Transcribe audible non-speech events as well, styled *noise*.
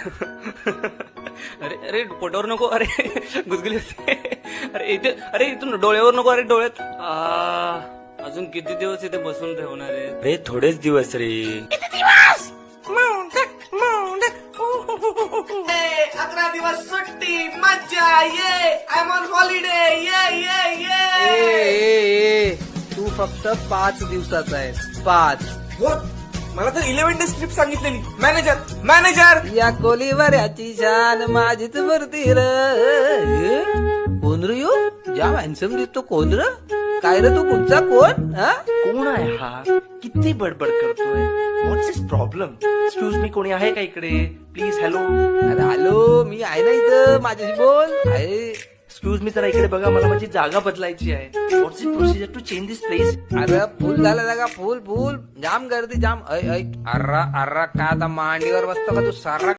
*laughs* अरे अरे पोटावर नको अरे गुदगुली होते. अरे इथे अरे इथून डोळ्यावर नको अरे डोळ्यात. आ, अजून किती दिवस इथे बसून ठेवणार आहे रे थोडेच दिवस रे. अकरा दिवस सुट्टी मज्जा ये आय ऑन हॉलिडे ये ये ये. तू फक्त पाच दिवसाचा आहेस. पाच. हो मला तर इलेव्हन डेज ट्रिप सांगितलेली. मॅनेजर मॅनेजर या कोलीवर याची शान माझीच मूर्ती र. कोण रे यो? जाम हॅन्सम दिसतो कोण र? काय रे तू कुठचा कोण? हा? कोण आहे हा? किती बडबड करतोय. What's is problem excuse me कोणी आहे का इकडे? प्लीज हॅलो अरे हॅलो मी आहे ना इथं माझ्याशी बोल. आहे एक्सक्यूज मी जरा इकडे बघा मला माझी जागा बदलायची आहे. What's it procedure to change this place अरे फुल झालं जागा फुल फुल. जाम गर्दी जाम. ऐ ऐ अर्रा अर्रा का आता मांडीवर बसतो का तू? सारा